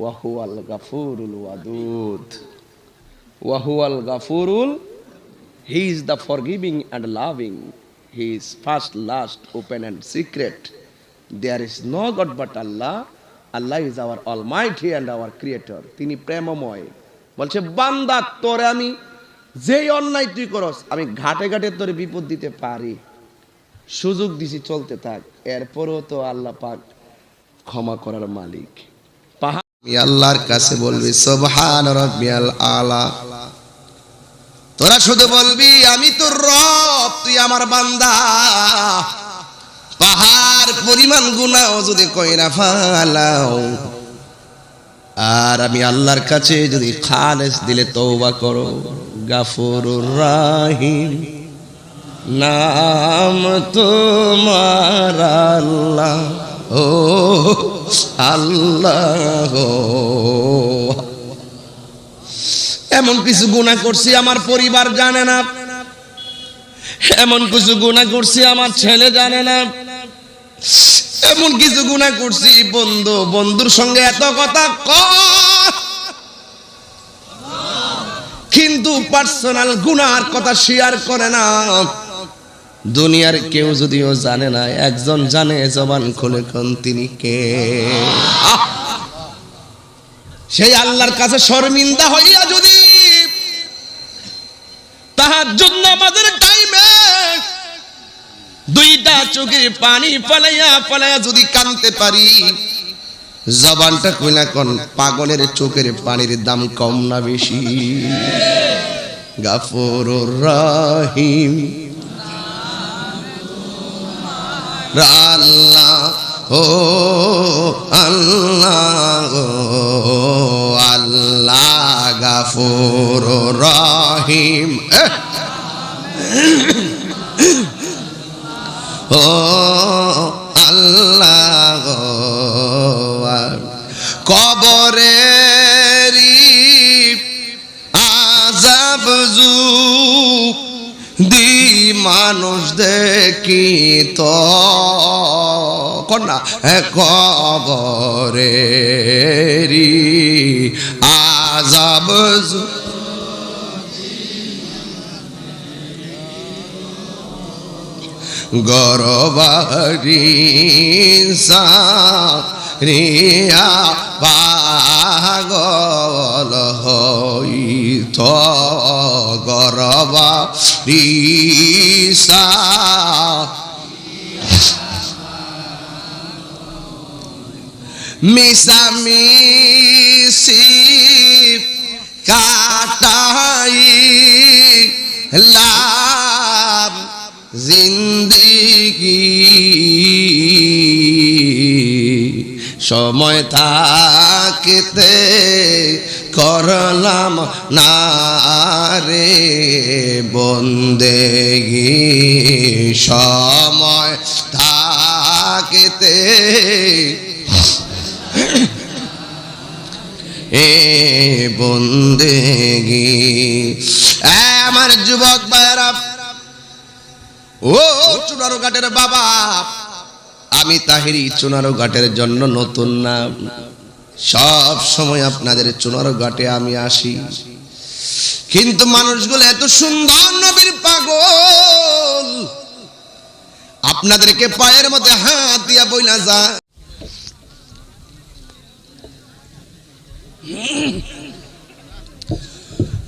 ওয়াহুয়াল গাফুরুল ওয়াদুদ। ওয়াহুয়াল গাফুরুল he is the forgiving and loving he is first last open and secret there is no God but Allah Allah is our almighty and our creator তিনি প্রেমময়। বলছে, বান্দা, তোরে আমি যেই অন্যায় তুই করস, আমি ঘাটে ঘাটে তোর বিপদ দিতে পারি। সুযোগ দিছি, চলতে থাক। এরপরও তো আল্লাহ পাক ক্ষমা করার মালিক। আল্লাহর কাছে বলবি, সোবহান আলা। তোরা শুধু বলবি, আমি তোর রব, তুই আমার বান্দা। পাহাড় পরিমাণ গুনাও যদি কইরা ফালাও, আর আমি আল্লাহর কাছে যদি খালেস দিলে তওবা করো। গাফুরুর রাহিম, নাম তোমার আল্লাহ। ও আল্লাহ। এমন কিছু গুণা করছি আমার পরিবার জানে না। এমন কিছু গুণা করছি আমার ছেলে জানে না। এমন কিছু গুণা করছি বন্ধু, বন্ধুর সঙ্গে এত কথা ক। কিন্তু পার্সোনাল গুনার কথা শেয়ার করে না। দুনিয়ার কেউ যদিও জানে না, একজন জানে জবান খুলে কোন তিনি কে! সেই আল্লাহর কাছে শর্মিন্দা হইয়া যদি তাহার জন্য আমাদের টাইমে দুইটা চোখে পানি ফলাইয়া ফলাইয়া যদি কানতে পারি, জবানটা কইলা কোন পাগলের চোখের পানির দাম কম না বেশি গাফুর রাহিম আল্লাহ ও আল্লাহ ও আল্লাহ গাফুর রহিম! ও আল্লাহ কবরেরি আজাব যুগ দি মানুষ দেখি তো কন্যা কবরেরি আজাব যুগ গরবারি রিয়া পাগল হইত গরবা রিসা মিসামিসি কাটাই লাভ সময় থাকতে করলাম না রে বন্দেগি সময় থাকতে এ বন্দেগি আমার যুবক ভাইরা ও চুনারো ঘাটের বাবা আমি তাহিরি চুনারো ঘাটের জন্য নতুন নাম সব সময় আপনাদের চুনারো ঘাটে আমি আসি। কিন্তু মানুষগুলো এত সুন্দর নবীর পাগল। আপনাদেরকে পায়ের মধ্যে হাত দিয়া বইলা যা।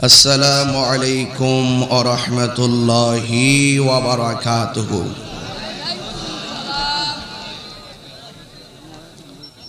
আসসালামু আলাইকুম ওয়া রাহমাতুল্লাহি ওয়া বারাকাতুহু।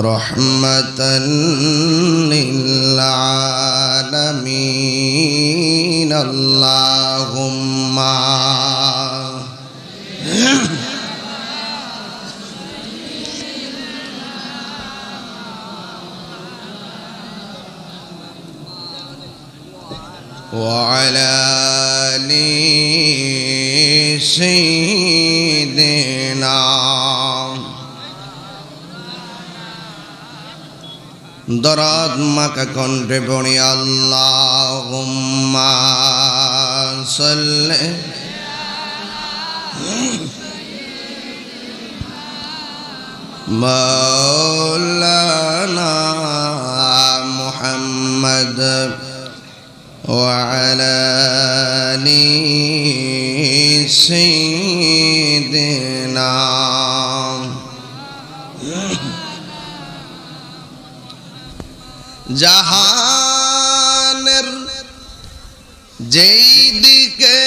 رحمة للعالمين. اللهم وعلى آل سيدنا দরাদ মাকা কণ্ঠে পড়ি আল্লাহুম্মা সাল্লি مولانا محمد وعلى آل سيدنا জাহানের যেই দিকে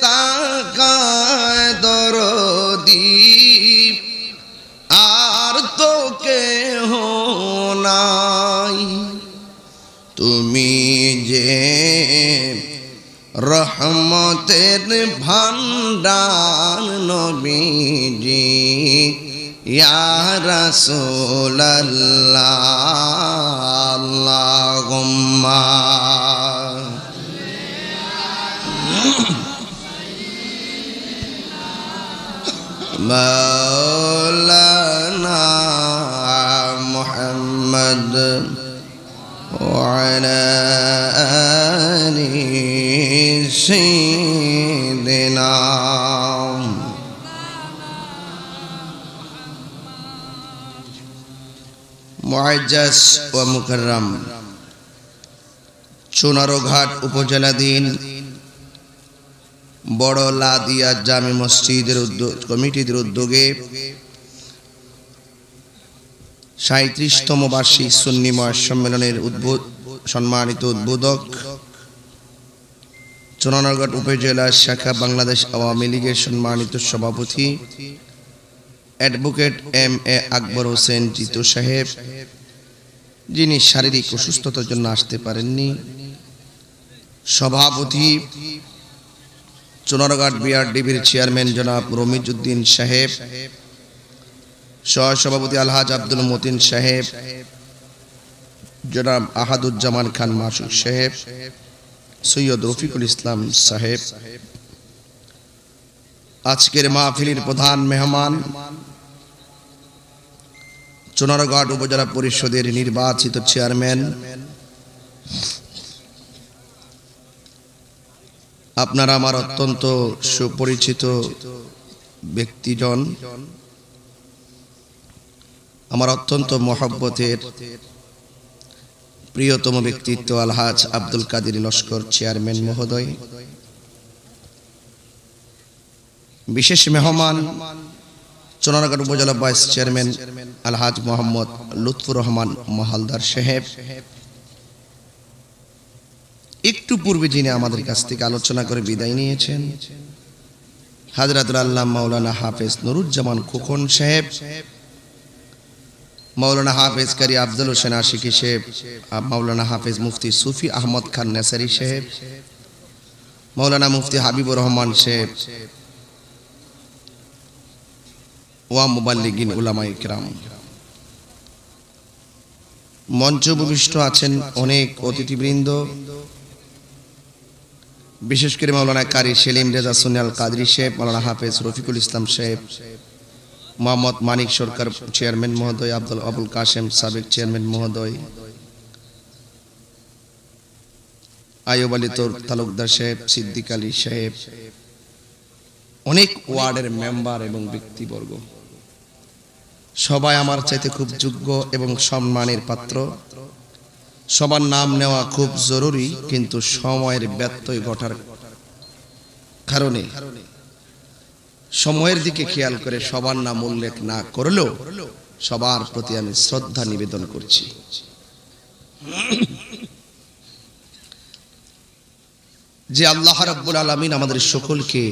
তাকায় দরদি, আর তো কেহ নাই। তুমি যে রহমতের ভান্ডার নবীজি, ইয়া রাসূলুল্লাহ। مولانا محمد وعلى آل سيدنا معجز ومكرم. চুনারোঘাট উপজেলাধীন বড় লাদিয়া জামে মসজিদের উদ্যোগ কমিটির উদ্যোগে সাঁত্রিশতম বার্ষিক সুন্নিময় সম্মেলনের উদ্বোধ সম্মানিত উদ্বোধক চুনারগড় উপজেলা শাখা বাংলাদেশ আওয়ামী লীগের সম্মানিত সভাপতি advocate M A Akbar Hossain Jitu সাহেব। যিনি শারীরিক অসুস্থতার জন্য আসতে পারেননি। সভাপতি, চুনারঘাট বিআরডিবির চেয়ারম্যান জনাব রমিজউদ্দিন সাহেব, সহসভাপতি আলহাজ আব্দুল মতিন সাহেব, জনাব আহাদুজ্জামান খান মাসুক সাহেব, সৈয়দ রফিকুল ইসলাম সাহেব। আজকের মাহফিলের প্রধান মেহমান, চুনারঘাট উপজেলা পরিষদের নির্বাচিত চেয়ারম্যান আপনারা আমার অত্যন্ত সুপরিচিত ব্যক্তিজন, আমার অত্যন্ত মহব্বতের প্রিয়তম ব্যক্তিত্ব আলহাজ আব্দুল কাদির লস্কর চেয়ারম্যান মহোদয়, বিশেষ মেহমান চোনারঘাট উপজেলা ভাইস চেয়ারম্যান আলহাজ মোহাম্মদ লুৎফুর রহমান মহালদার সাহেব একটু পূর্বে যিনি আমাদের কাছ থেকে আলোচনা করে বিদায় নিয়েছেন, হাজরাতুল আল্লাহ মাওলানা হাফেজ নুরুজ্জামান খোকন সাহেব, মাওলানা হাফেজ কারি আব্দুল হোসেন আশিকি সাহেব মাওলানা হাফেজ মুফতি সুফি আহমদ খান নেসারি সাহেব, মাওলানা মুফতি হাবিবুর রহমান সাহেব, ওয়া মুবাল্লিগিন উলামা ইকরাম মঞ্চ ভূমিষ্ঠ আছেন অনেক অতিথিবৃন্দ বিশেষ করে মাওলানা কারি সেলিম রেজা সুনিয়াল কাদরি সাহেব, মাওলানা হাফেজ রফিকুল ইসলাম সাহেব, মোহাম্মদ মানিক সরকার চেয়ারম্যান মহোদয়, আব্দুল আবুল কাশেম সাবেক চেয়ারম্যান মহোদয় আয়ুব আলী তোর তালুকদার সাহেব, সিদ্দিক আলী সাহেব, অনেক ওয়ার্ডের মেম্বার এবং ব্যক্তিবর্গ। সবাই আমার চাইতে খুব যোগ্য এবং সম্মানের পাত্র। সবার নাম নেওয়া খুব জরুরি, কিন্তু সময়ের ব্যত্যয় ঘটার কারণে। সময়ের দিকে খেয়াল করে সবার নাম উল্লেখ না করলেও সবার প্রতি আমি শ্রদ্ধা নিবেদন করছি। যে আল্লাহ রাব্বুল আলামিন আমাদের সকলকে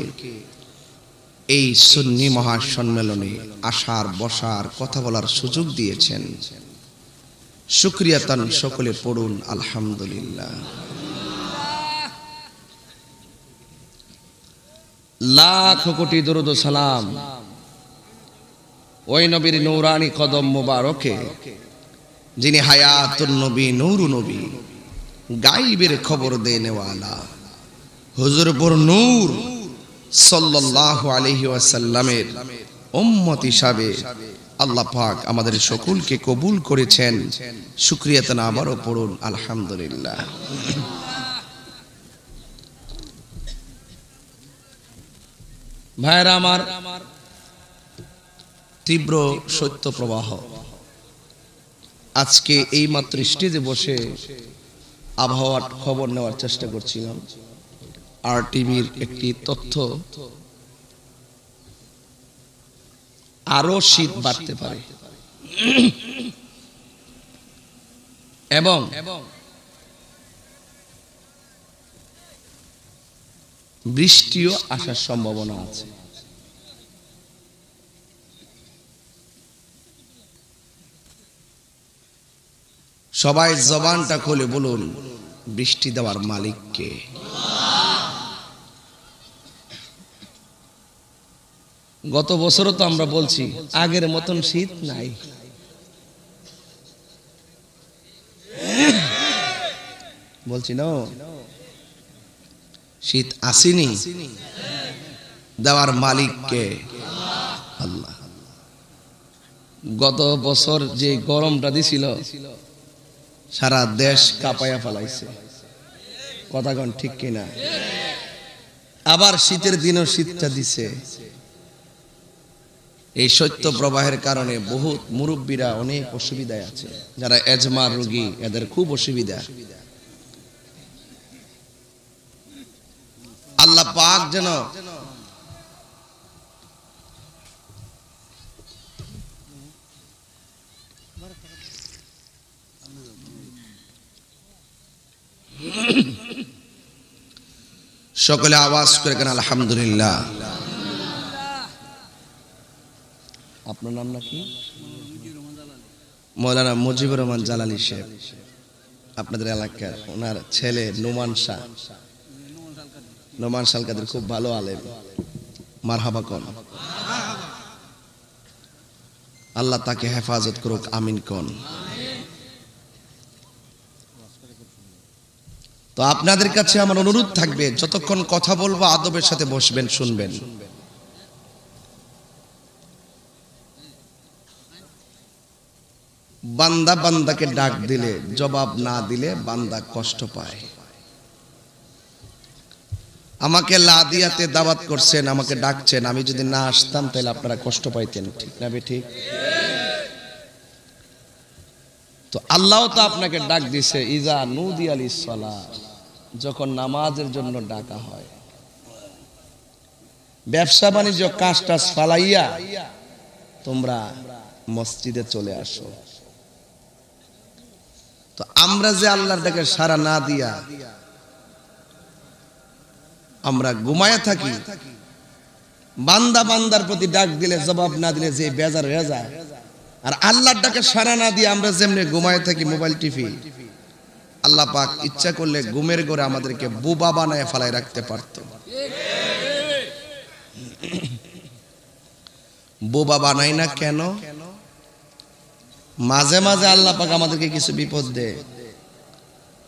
এই সুন্নি মহাসম্মেলনে আসার, বসার, কথা বলার সুযোগ দিয়েছেন। শুক্রিয়া তান সকলে পড়ুন, আলহামদুলিল্লাহ। লাখ কোটি দরুদ সালাম ওই নবীর নৌরানি কদম মোবারকে, যিনি হায়াতুন নবী, নূরু নবী, গাইবের খবর দেনেওয়ালা। হুজুরপুর নূর সাল্লাল্লাহু আলাইহি ওয়াসাল্লামের উম্মত হিসাবে আল্লাহ পাক আমাদের সকলকে কবুল করেছেন। শুকরিয়া তানা আবারও পড়ুন, আলহামদুলিল্লাহ। ভাইরা আমার তীব্র সত্য প্রবাহ। আজকে এই মাত্র স্টেজে বসে আবহাওয়ার খবর নেওয়ার চেষ্টা করছিলাম। আর টিভির একটি তথ্য আরও শীত বাড়তে পারে। এবং বৃষ্টিও আসার সম্ভাবনা আছে। সবাই জবানটা খুলে বলুন, বৃষ্টি দেওয়ার মালিককে। গত বছরও তো আমরা বলছি, আগের মতন শীত নাই। বলছি না শীত আসেনি। দেওয়ার মালিককে আল্লাহ। গত বছর যে গরমটা দিছিল, সারা দেশ কাপাইয়া ফেলাইছে। কথা কন ঠিক কিনা? আবার শীতের দিনও শীতটা দিছে। এই সত্য প্রবাহের কারণে বহুত মুরব্বীরা অনেক অসুবিধায় আছে। যারা এজমার রোগী, এদের খুব অসুবিধা। আল্লাহ পাক যেন সকলে আওয়াজ করে কেন, আলহামদুলিল্লাহ। আপনার নাম নাকি? মৌলানা মুজিবুর রহমান জালালি সাহেব আপনাদের এলাকার ওনার ছেলে নোমান শাহ। নোমান সালকাদের খুব ভালো আলেম। মারহাবা কন। আল্লাহ তাকে হেফাজত করুক, আমিন কন। তো আপনাদের কাছে আমার অনুরোধ থাকবে, যতক্ষণ কথা বলব, আদবের সাথে বসবেন, শুনবেন। বান্দা বান্দাকে ডাক দিলে, জবাব না দিলে বান্দা কষ্ট পায়। আমাকে লাদিয়াতে দাওয়াত করছেন, আমাকে ডাকছেন, আমি যদি না আসতাম তাহলে আপনারা কষ্ট পাইতেন, ঠিক না ঠিক তো আল্লাহ তো আপনাকে ডাক দিছে, ইজা নুদি আলী সলা যখন নামাজের জন্য ডাকা হয়। ব্যবসা বাণিজ্য কাজ টাজ তোমরা মসজিদে চলে আসো। তো আমরা যে আল্লাহর ডাকে সারা না দিয়া আমরা ঘুমায়া থাকি, বান্দা বান্দার প্রতি ডাক দিলে, জবাব না দিলে যে বেজার হয়ে যায়। আর আল্লাহর ডাকে সারা না দিয়ে আমরা যেমনি ঘুমায় থাকি মোবাইল টিভি, আল্লাহ পাক ইচ্ছা করলে ঘুমের ঘরে আমাদেরকে বুবা বানায় ফেলায় রাখতে পারত। বোবা বানাই না কেন? মাঝে মাঝে আল্লাহ পাক আমাদেরকে কিছু বিপদ দেয়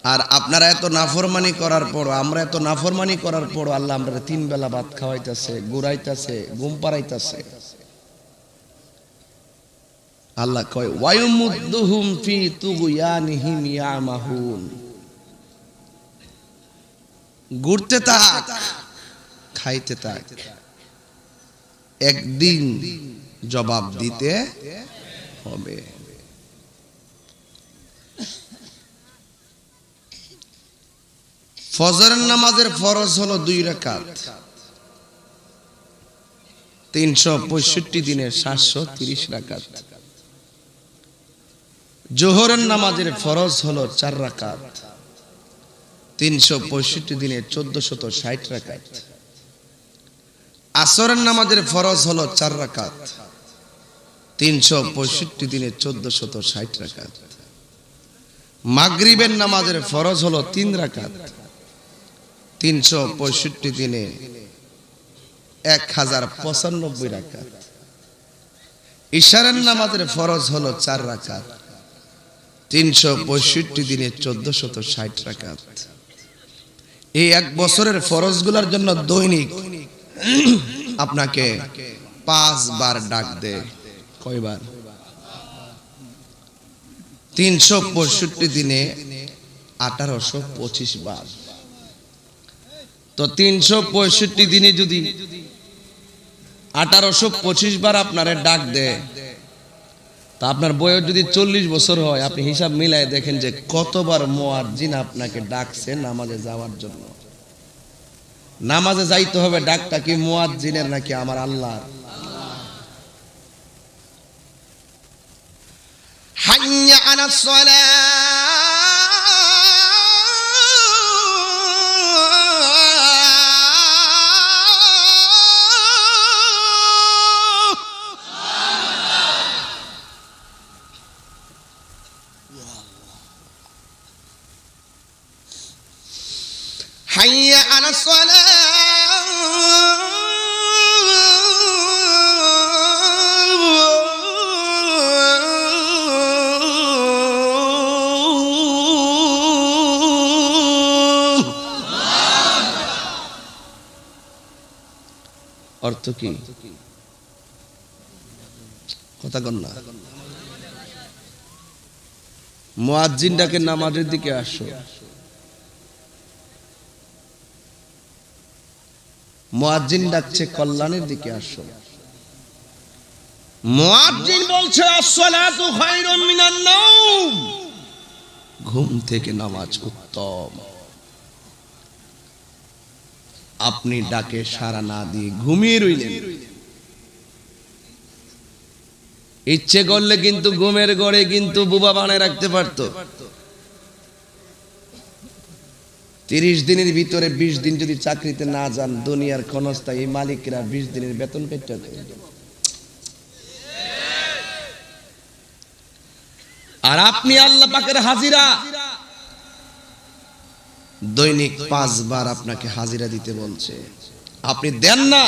আর আপনারা এত নাফরমানি করার পর, আমরা এত নাফরমানি করার পর আল্লাহ আমরা তিন বেলা ভাত খাওয়াইতেছে গুড়াইতেছে ঘুম পাড়াইতেছে। আল্লাহ কয়, ওয়ায়ুমুদ্দুহুম ফি তুগুয়ানিহিম ইয়ামাহুন। ঘুরতে থাক, খাইতে থাক। একদিন জবাব দিতে হবে। ফজরের নামাজের ফরজ হলো দুই রাকাত। তিনশো পঁয়ষট্টি দিনে সাতশো তিরিশ রাকাত। জোহরের নামাজের ফরজ হলো চার রাকাত। তিনশো পঁয়ষট্টি দিনে চোদ্দ শত ষাট রাকাত। আসরের নামাজের ফরজ হলো চার রাকাত। তিনশো পঁয়ষট্টি দিনে চোদ্দ শত ষাট রাকাত। মাগরিবের নামাজের ফরজ হলো তিন রাকাত। তিনশো পঁয়ষট্টি দিনে এক হাজার পঁচানব্বই রাকাত। ইশারের নামাজের ফরজ হলো চার রাকাত। তিনশো পঁয়ষট্টি দিনে চোদ্দ শত ষাট রাকাত। এই এক বছরের ফরজগুলোর জন্য দৈনিক আপনাকে পাঁচবার ডাক দেয়। কয়বার? তিনশো পঁয়ষট্টি দিনে আঠারোশো পঁচিশ বার। তো তিনশো দিনে যদি আঠারোশো পঁচিশ বার আপনারে ডাক দেয়, তা আপনার বয়স যদি চল্লিশ বছর হয়, আপনি হিসাব মিলায় দেখেন যে কতবার মোয়ার্জিন আপনাকে ডাকছে নামাজে যাওয়ার জন্য। নামাজে যাইতে হবে ডাকটা কি মোয়াজ্জিনের নাকি আমার আল্লাহ হাইয়া হাইয়া আলাসলা অর্থ কি? কথা না। মোয়াজ্জিন নামাজের দিকে আসো। মুয়াজ্জিন ডাকছে, কল্যাণের দিকে আসো। মুয়াজ্জিন বলছে, আসসালাতু খায়রুম মিনান নাওম। ঘুম থেকে নামাজ উত্তম। আপনি ডাকে সারা না দিয়ে ঘুমিয়ে রইলেন। ইচ্ছে করলে কিন্তু ঘুমের গড়ে কিন্তু বুবা বানায় রাখতে পারতো। তিরিশ দিনের ভিতরে বিশ দিন যদি চাকরিতে না যান, দুনিয়ার ক্ষণস্থায়ী মালিকরা বিশ দিনের বেতন কেটে। আর আপনি আল্লাহ পাকের হাজিরা। দৈনিক পাঁচবার আপনাকে হাজিরা দিতে বলছে। আপনি দেন না।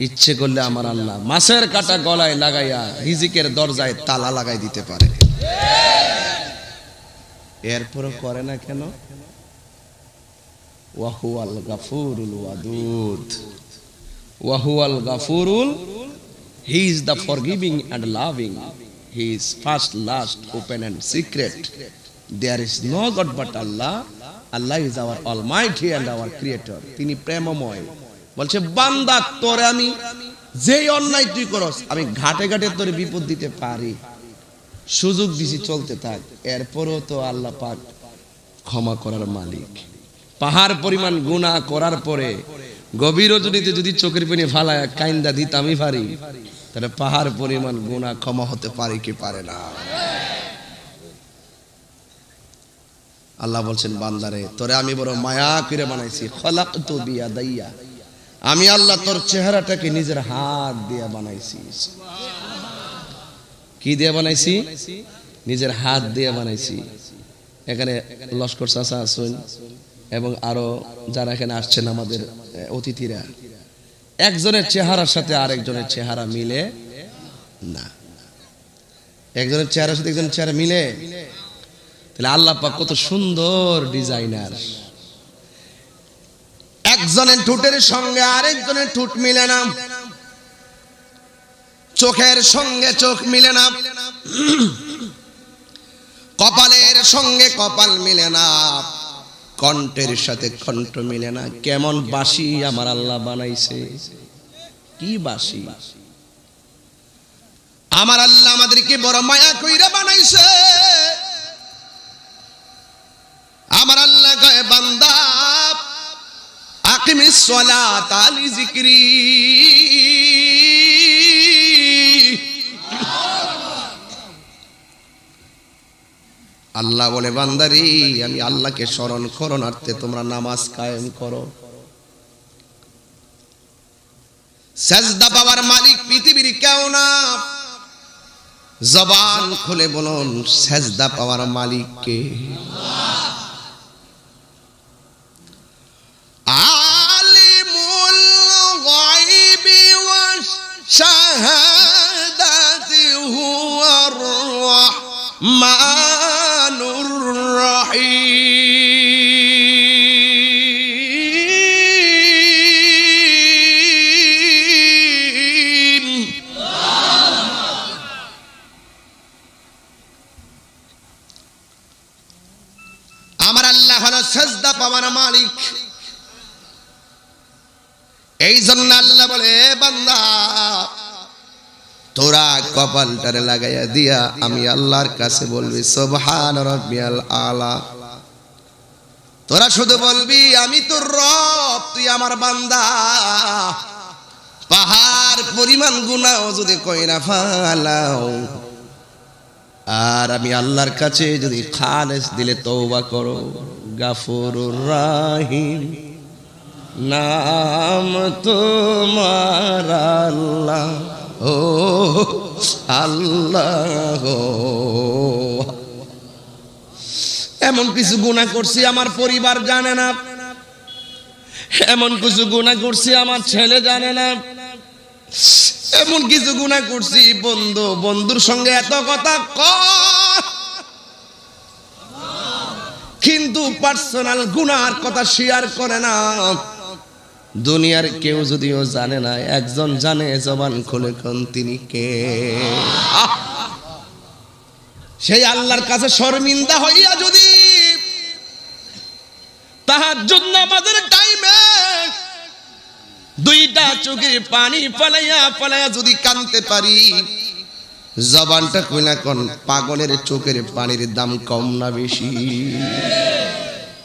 ইচ্ছে করলে আমার আল্লাহ মাছের কাটা গলায় লাগাইয়া রিজিকের দরজায় তালা লাগাই দিতে পারে। এরপরও করে না কেন? ওয়াহুয়াল গাফুরুল ওয়াদুদ। ওয়াহুয়াল গাফুরুল he is the forgiving and loving he is first last open and secret there is no God but Allah Allah is our almighty and our creator তিনি প্রেমময়। বলছে, বান্দা, তোরে আমি যেই অন্যায় তুই করস, আমি ঘাটে ঘাটে তোরে বিপদ দিতে পারি। সুযোগ দিছি চলতে থাক। এরপরও তো আল্লাহ পাক ক্ষমা করার মালিক। পাহাড় পরিমাণ গুনাহ করার পরে গভীর রজনীতে যদি চোখের পানি ফালায়, কাইন্দা দিতামই পারি। তাহলে পাহাড় পরিমাণ গুনাহ ক্ষমা হতে পারে কি পারে না? আল্লাহ বলছেন, বান্দারে, তোরে আমি বড় মায়া করে বানাইছি। খলাক তো বিয়া দাইয়া আমি আল্লাহ তোর চেহারাটাকে নিজের হাত দিয়া বানাইছি। কি দিয়ে বানাইছি? নিজের হাত দিয়ে বানাইছি। এখানে লস্কর চাষা আসুন এবং আরও যারা এখানে আসছেন আমাদের অতিথিরা। একজনের চেহারার সাথে আরেকজনের চেহারা মিলে না। একজনের চেহারার সাথে একজনের চেহারা মিলে? তাহলে আল্লাহ পাক কত সুন্দর ডিজাইনার। একজনের ঠোঁটের সঙ্গে আরেকজনের ঠোঁট মিলে না। চোখের সঙ্গে চোখ মিলে না। কপালের সঙ্গে কপাল মিলে না। কণ্ঠের সাথে কণ্ঠ মিলে না। কেমন বাসি আমার আল্লাহ বানাইছে। কি বাসি আমার আল্লাহ আমাদেরকে বড় মায়া কইরা বানাইছে। আমার আল্লাহ কয় বান্দা। আকিমিস সালাত আলি জিকরি। আল্লাহ বলে, বান্দারি, আমি আল্লাহকে স্মরণ করণার্থে তোমরা নামাজ কায়েম করো। সেজদা পাওয়ার মালিক পৃথিবীর কেউ না। জবান খুলে বলুন, সেজদা পাওয়ার মালিক কে? আলিমুল গায়বি ওয়াশ শাহাদাতি হুয়ার রহমানুর কপালটারে লাগাইয়া দিয়া আমি আল্লাহর কাছে বলবি রব্বিয়াল আলা। তোরা শুধু বলবি, আমি তোর রব, তুই আমার বান্দা। পাহাড় পরিমাণ গুনাও যদি কইরা ফালাও, আর আমি আল্লাহর কাছে যদি খালেস দিলে তৌবা করো। গাফুরুর রাহিম, নাম তোমার আল্লাহ। ও আল্লাহ এমন কিছু গুণা করছি আমার পরিবার জানে না। এমন কিছু গুণা করছি আমার ছেলে জানে না। এমন কিছু গুণা করছি বন্ধু, বন্ধুর সঙ্গে এত কথা কয়। কিন্তু পার্সোনাল গুনার কথা শেয়ার করে না। দুনিয়ার কেউ যদিও জানে না, একজন জানে জবান খুলে কোন তিনি কে। সেই আল্লাহর কাছে শর্মিন্দা হইয়া যদি তাহার জন্য আমাদের টাইমে দুইটা চোখে পানি পালাইয়া পালাইয়া যদি কানতে পারি, জবানটা কইনা কোন পাগলের চোখের পানির দাম কম না বেশি।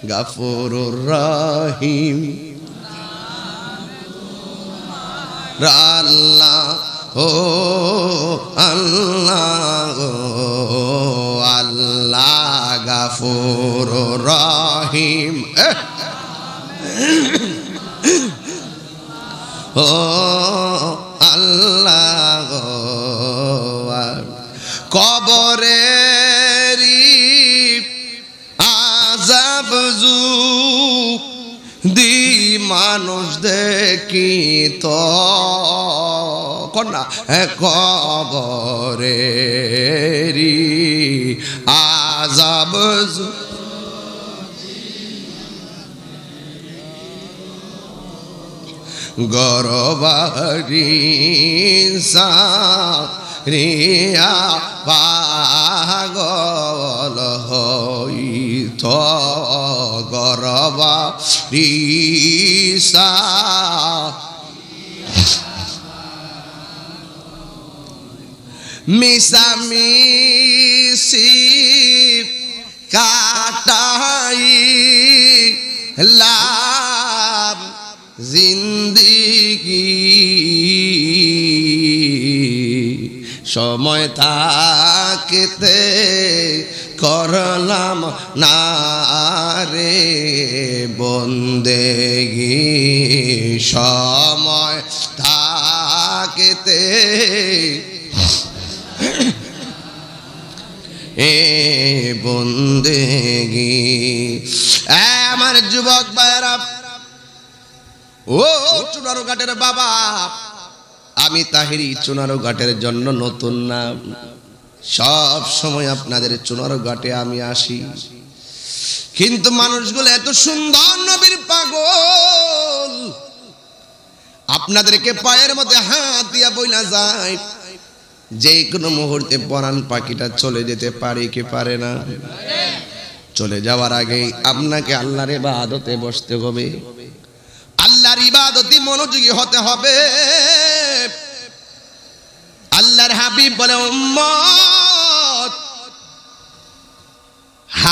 গাফুরুর রাহিম। আল্লাহ ও আল্লাহ ও আল্লাহ গাফুর রহিম! ও আল্লাহ কবরেরি মানুষ দেখি তো কন্যা কবরেরি আজাব যুগ গরবারি রিয়া পাগল হইত গরবা রিসা মিসামিসি কাটাই লাভ জিন্দিগি। সময় থাকতে করলাম, না রে বন্দেগি সময় থাকতে এ বন্দেগি আমার যুবক ভাইরা ও চুনারো ঘাটের বাবা, আমি তাহিরি চুনারো ঘাটের জন্য নতুন নাম। সব সময় আপনাদের চুনারো ঘাটে আমি আসি। কিন্তু মানুষগুলো এত সুন্দর নবীর পাগল। আপনাদেরকে পায়ের মধ্যে হাত দিয়া বইলা যায়। যে কোনো মুহূর্তে পরাণ পাখিটা চলে যেতে পারে কি পারে না। চলে যাওয়ার আগে আপনাকে আল্লাহর ইবাদতে বসতে হবে। আল্লাহর ইবাদতে মনোযোগী হতে হবে। আল্লাহর হাবিব বলে, উম্মত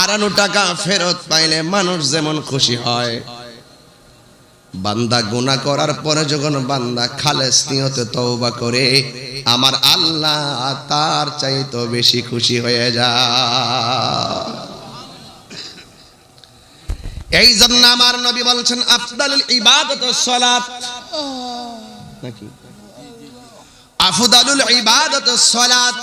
হারানো টাকা ফেরত পাইলে মানুষ যেমন খুশি হয়। বান্দা গুনাহ করার পরে যখন বান্দা খালেস নিয়তে তওবা করে আমার আল্লাহ তার চাইতো বেশি খুশি হয়ে যায়। এই জন্য আমার নবী বলছেন আফদালুল ইবাদত সালাত। নাকি? আফদালুল ইবাদত সালাত।